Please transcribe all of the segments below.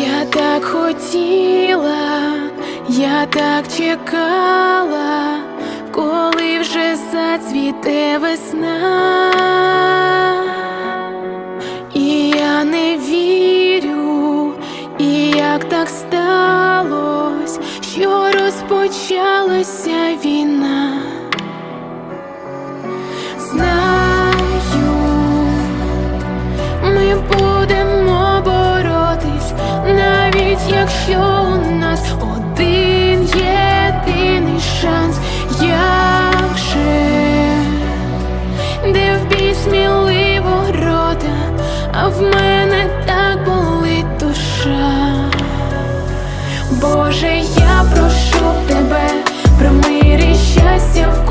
Я так хотіла, я так чекала, коли вже зацвіте весна, і я не вірю, і як так сталося, що розпочалася війна. Навіть якщо у нас один єдиний шанс, як же, де в бій сміливо рота, а в мене так болить душа. Боже, я прошу тебе про мир щастя в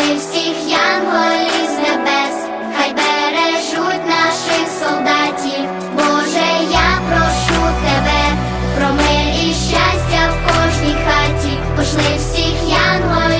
Спасли всіх янголів з небес, хай бережуть наших солдатів. Боже, я прошу тебе, про мир і щастя в кожній хаті, пошли всіх янголів.